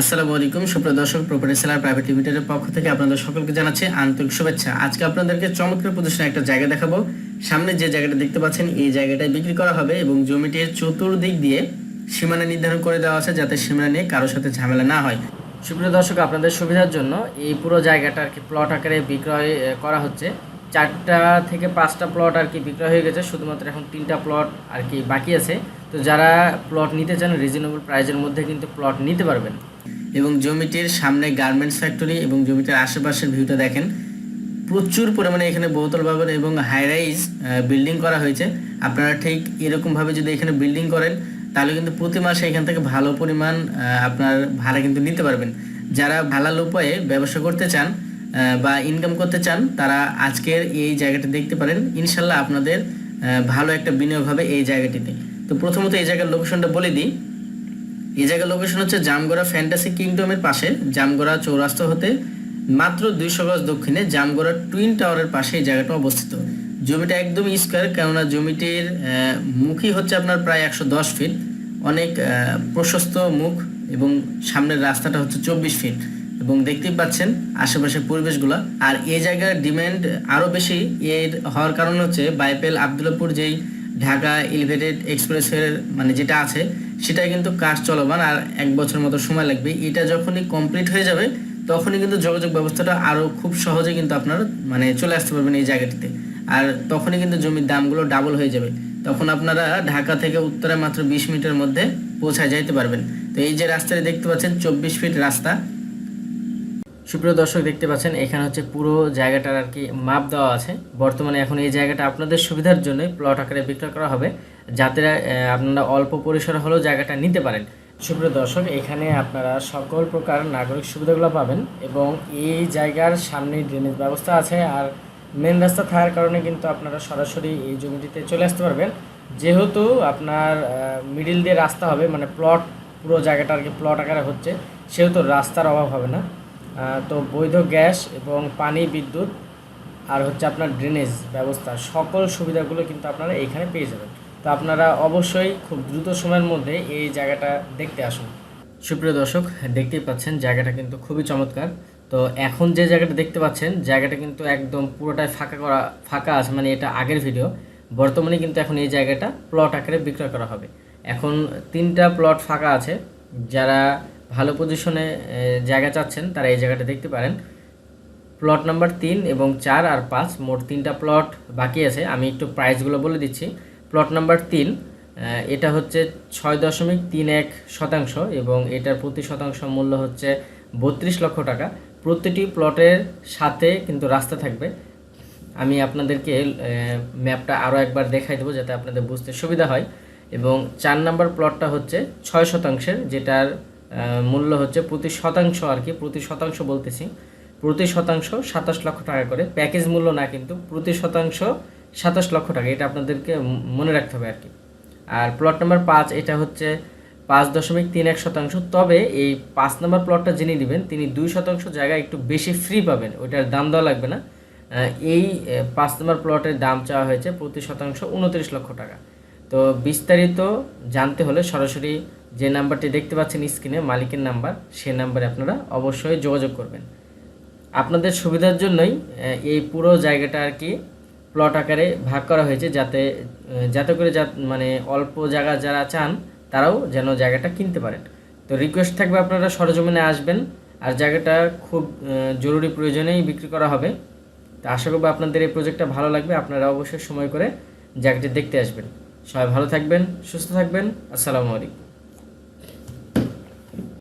আসসালামু আলাইকুম, সুপ্রিয় দর্শক প্রপার্টি সেলার প্রাইভেট লিমিটেডের পক্ষ থেকে আপনাদের সকলকে জানাচ্ছি আন্তরিক শুভেচ্ছা। আজকে আপনাদেরকে চমৎকার প্রদর্শনে একটা জায়গা দেখাবো। সামনে যে জায়গাটা দেখতে পাচ্ছেন, এই জায়গাটায় বিক্রি করা হবে এবং জমিটির চতুর্দিক দিয়ে সীমানা নির্ধারণ করে দেওয়া আছে যাতে সীমানা নিয়ে কারোর সাথে ঝামেলা না হয়। সুপ্রিয় দর্শক, আপনাদের সুবিধার জন্য এই পুরো জায়গাটা আর কি প্লট আকারে বিক্রয় করা হচ্ছে। চারটা থেকে পাঁচটা প্লট আর কি বিক্রয় হয়ে গেছে, শুধুমাত্র এখন তিনটা প্লট আর কি বাকি আছে। তো যারা প্লট নিতে চান রিজনেবল প্রাইজের মধ্যে কিন্তু প্লট নিতে পারবেন। এবং জমিটির সামনে গার্মেন্টস ফ্যাক্টরি এবং জমিটির আশেপাশের ভিউটা দেখেন, প্রচুর পরিমাণে এখানে বহুতল ভবন এবং হাই রাইজ বিল্ডিং করা হয়েছে। আপনারা ঠিক এরকমভাবে যদি এখানে বিল্ডিং করেন, তাহলে কিন্তু প্রতি মাসে এখান থেকে ভালো পরিমাণ আপনার ভাড়া কিন্তু নিতে পারবেন। যারা ভালাল উপায়ে ব্যবসা করতে চান বা ইনকাম করতে চান, তারা আজকের এই জায়গাটা দেখতে পারেন। ইনশাল্লাহ আপনাদের ভালো একটা বিনিয়োগ হবে এই জায়গাটিতে। তো প্রথমত এই জায়গার লোকেশনটা বলে দিই। এই জায়গার লোকেশন হচ্ছে জামগড়া ফ্যান্টাসি কিংডমের পাশে, জামগড়া চৌরাস্তা হতে মাত্র দুইশো গজ দক্ষিণে জামগড়া টুইন টাওয়ারের পাশে এই জায়গাটা অবস্থিত। জমিটা একদম স্কোয়ার কেননা জমিটির মুখই হচ্ছে আপনার প্রায় একশো দশ ফিট অনেক প্রশস্ত মুখ এবং সামনের রাস্তাটা হচ্ছে চব্বিশ ফিট এবং দেখতেই পাচ্ছেন আশেপাশের পরিবেশগুলো। আর এই জায়গার ডিমান্ড আরও বেশি। এর হওয়ার কারণ হচ্ছে বাইপেল আবদুল্লাপুর যেই ঢাকা এলিভেটেড এক্সপ্রেসের মানে যেটা আছে সেটা কিন্তু কাজ চলমান আর এক বছর মতো সময় লাগবে। এটা যখনই কমপ্লিট হয়ে যাবে, তখনই কিন্তু যোগাযোগ ব্যবস্থাটা আরও খুব সহজে কিন্তু আপনারা মানে চলে আসতে পারবেন এই জায়গাটিতে। আর তখনই কিন্তু জমির দামগুলো ডাবল হয়ে যাবে। তখন আপনারা ঢাকা থেকে উত্তরে মাত্র বিশ মিনিটের মধ্যে পৌঁছায় যাইতে পারবেন। তো এই যে রাস্তাটি দেখতে পাচ্ছেন, চব্বিশ ফিট রাস্তা। সুপ্রিয় দর্শক, দেখতে পাচ্ছেন এখানে হচ্ছে পুরো জায়গাটার আর কি মাপ দেওয়া আছে। বর্তমানে এখন এই জায়গাটা আপনাদের সুবিধার জন্য প্লট আকারে বিক্রয় করা হবে, যাতে আপনারা অল্প পরিসরে হলেও জায়গাটা নিতে পারেন। সুপ্রিয় দর্শক, এখানে আপনারা সকল প্রকার নাগরিক সুবিধাগুলো পাবেন এবং এই জায়গার সামনে ড্রেনেজ ব্যবস্থা আছে আর মেন রাস্তা থাকার কারণে কিন্তু আপনারা সরাসরি এই জমিটিতে চলে আসতে পারবেন। যেহেতু আপনার মিডিল দিয়ে রাস্তা হবে মানে প্লট পুরো জায়গাটা আর কি প্লট আকারে হচ্ছে, সেহেতু রাস্তার অভাব হবে না। তো বৈধ গ্যাস এবং পানি, বিদ্যুৎ আর হচ্ছে আপনার ড্রেনেজ ব্যবস্থা, সকল সুবিধাগুলো কিন্তু আপনারা এইখানে পেয়ে যাবেন। তো আপনারা অবশ্যই খুব দ্রুত সময়ের মধ্যে এই জায়গাটা দেখতে আসুন। সুপ্রিয় দর্শক, দেখতেই পাচ্ছেন জায়গাটা কিন্তু খুবই চমৎকার। তো এখন যে জায়গাটা দেখতে পাচ্ছেন, জায়গাটা কিন্তু একদম পুরোটাই ফাঁকা করা, ফাঁকা আছে মানে এটা আগের ভিডিও বর্তমানে কিন্তু এখন এই জায়গাটা প্লট আকারে বিক্রয় করা হবে। এখন তিনটা প্লট ফাঁকা আছে। যারা ভালো পজিশনে জায়গা চাচ্ছেন, তারা এই জায়গাটা দেখতে পারেন। প্লট নাম্বার তিন এবং চার আর পাঁচ, মোট তিনটা প্লট বাকি আছে। আমি একটু প্রাইসগুলো বলে দিচ্ছি। প্লট নাম্বার তিন এটা হচ্ছে ছয় দশমিক তিন এক শতাংশ এবং এটার প্রতি শতাংশ মূল্য হচ্ছে বত্রিশ লক্ষ টাকা। প্রতিটি প্লটের সাথে কিন্তু রাস্তা থাকবে। আমি আপনাদেরকে ম্যাপটা আরও একবার দেখাই দেবো যাতে আপনাদের বুঝতে সুবিধা হয়। এবং চার নাম্বার প্লটটা হচ্ছে ছয় শতাংশের, যেটার মূল্য হচ্ছে প্রতি শতাংশ আর কি, প্রতি শতাংশ বলতেছি। প্রতি শতাংশ সাতাশ লক্ষ টাকা করে। প্যাকেজ মূল্য না কিন্তু, প্রতি শতাংশ সাতাশ লক্ষ টাকা, এটা আপনাদেরকে মনে রাখতে হবে আর কি। আর প্লট নাম্বার পাঁচ, এটা হচ্ছে পাঁচ দশমিক তিন এক শতাংশ। তবে এই পাঁচ নম্বর প্লটটা যিনি নেবেন তিনি দুই শতাংশ জায়গা একটু বেশি ফ্রি পাবেন, ওইটার দাম দেওয়া লাগবে না। এই পাঁচ নম্বর প্লটের দাম চাওয়া হয়েছে প্রতি শতাংশ উনত্রিশ লক্ষ টাকা। তো বিস্তারিত জানতে হলে সরাসরি যে নাম্বারটি দেখতে পাচ্ছেন স্ক্রিনে মালিকের নাম্বার, সেই নাম্বারে আপনারা অবশ্যই যোগাযোগ করবেন। আপনাদের সুবিধার জন্যই এই পুরো জায়গাটা আর কি প্লট আকারে ভাগ করা হয়েছে যাতে যাতে করে যা মানে অল্প জায়গা যারা চান, তারাও যেন জায়গাটা কিনতে পারেন। তো রিকোয়েস্ট থাকবে আপনারা সরজমিনে আসবেন, আর জায়গাটা খুব জরুরি প্রয়োজনেই বিক্রি করা হবে। তো আশা করব আপনাদের এই প্রজেক্টটা ভালো লাগবে, আপনারা অবশ্যই সময় করে জায়গাটি দেখতে আসবেন। সবাই ভালো থাকবেন, সুস্থ থাকবেন, আসসালামু আলাইকুম।